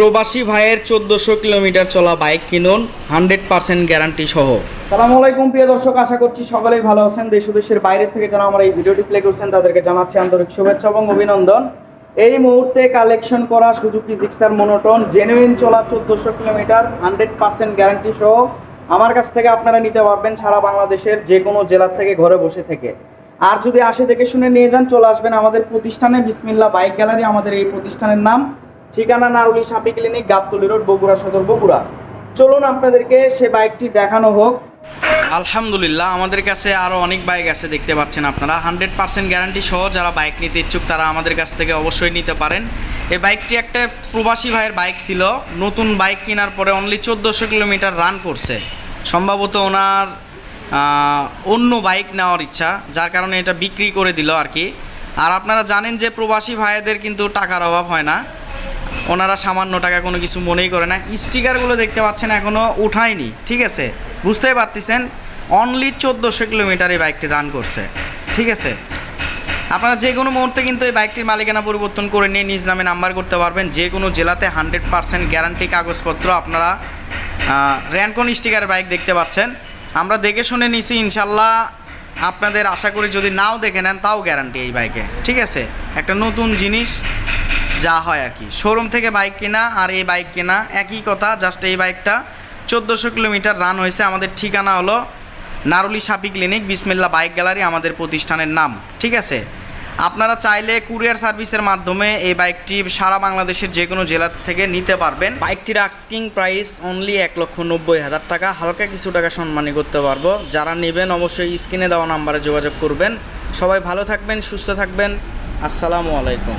প্রবাসী ভাইয়ের চোদ্দোশো কিলোমিটার চলা বাইক কিনুন, হান্ড্রেড পার্সেন্ট গ্যারান্টি সহ। সালামু আলাইকুম, প্রিয় দর্শক, আশা করছি সকলেই ভালো আছেন। দেশ দেশের বাইরে থেকে যারা আমার এই ভিডিওটি প্লে করছেন, তাদেরকে জানাচ্ছি আন্তরিক শুভেচ্ছা এবং অভিনন্দন। এই মুহূর্তে কালেকশন করা সুজুকি জিক্সার মনোটন জেনুইন চলা চোদ্দোশো কিলোমিটার, হান্ড্রেড পার্সেন্ট গ্যারান্টি সহ আমার কাছ থেকে আপনারা নিতে পারবেন সারা বাংলাদেশের যে কোনো জেলার থেকে ঘরে বসে থেকে। আর যদি আসে দেখে শুনে নিয়ে যান, চলে আসবেন আমাদের প্রতিষ্ঠানে। বিসমিল্লা বাইক গ্যালারি, আমাদের এই প্রতিষ্ঠানের নাম। ঠিকানা নারুলি সাপি ক্লিনিক, গাবতলি রোড, বগুড়া সদর, বগুড়া। চলুন আপনাদেরকে সে বাইকটি দেখানো হোক। আলহামদুলিল্লাহ, আমাদের কাছে আরও অনেক বাইক আছে দেখতে পাচ্ছেন আপনারা। হান্ড্রেড পার্সেন্ট গ্যারান্টি সহ যারা বাইক নিতে ইচ্ছুক তারা আমাদের কাছ থেকে অবশ্যই নিতে পারেন। এই বাইকটি একটা প্রবাসী ভাইয়ের বাইক ছিল। নতুন বাইক কেনার পরে অনলি চোদ্দোশো কিলোমিটার রান করছে। সম্ভবত ওনার অন্য বাইক নেওয়ার ইচ্ছা, যার কারণে এটা বিক্রি করে দিল আর কি। আর আপনারা জানেন যে প্রবাসী ভাইদের কিন্তু টাকার অভাব হয় না। ওনারা সামান্য টাকা কোনো কিছু মনেই করে না। স্টিকারগুলো দেখতে পাচ্ছেন এখনও উঠায়নি, ঠিক আছে? বুঝতেই পারতেছেন? অনলি চোদ্দোশো কিলোমিটার এই বাইকটি রান করছে, ঠিক আছে? আপনারা যে কোনো মুহূর্তে কিন্তু এই বাইকটির মালিকানা পরিবর্তন করে নিয়ে নিজ নামে নাম্বার করতে পারবেন। যে কোনো জেলাতে হান্ড্রেড পার্সেন্ট গ্যারান্টি কাগজপত্র আপনারা র্যানকন স্টিকারের বাইক দেখতে পাচ্ছেন। আমরা দেখে শুনে নিছি ইনশাল্লাহ আপনাদের আশা করি যদি নাও দেখে নেন, তাও গ্যারান্টি এই বাইকে ঠিক আছে? একটা নতুন জিনিস যা হয় আর কি। শোরুম থেকে বাইক কেনা আর এই বাইক কেনা, একই কথা জাস্ট এই বাইকটা চোদ্দোশো কিলোমিটার রান হয়েছে। আমাদের ঠিকানা হলো Naruli Sapi clinic Bismillah bike gallery আমাদের প্রতিষ্ঠানের নাম, ঠিক আছে? আপনারা চাইলে কুরিয়ার সার্ভিসের মাধ্যমে এই বাইকটি সারা বাংলাদেশের যে কোনো জেলা থেকে নিতে পারবেন। বাইকটির আস্কিং প্রাইস অনলি এক লক্ষ নব্বই হাজার টাকা। হালকা কিছু টাকা সম্মানী করতে পারব। যারা নেবেন অবশ্যই স্ক্রিনে দেওয়া নাম্বারে যোগাযোগ করবেন। সবাই ভালো থাকবেন, সুস্থ থাকবেন। আসসালামু আলাইকুম।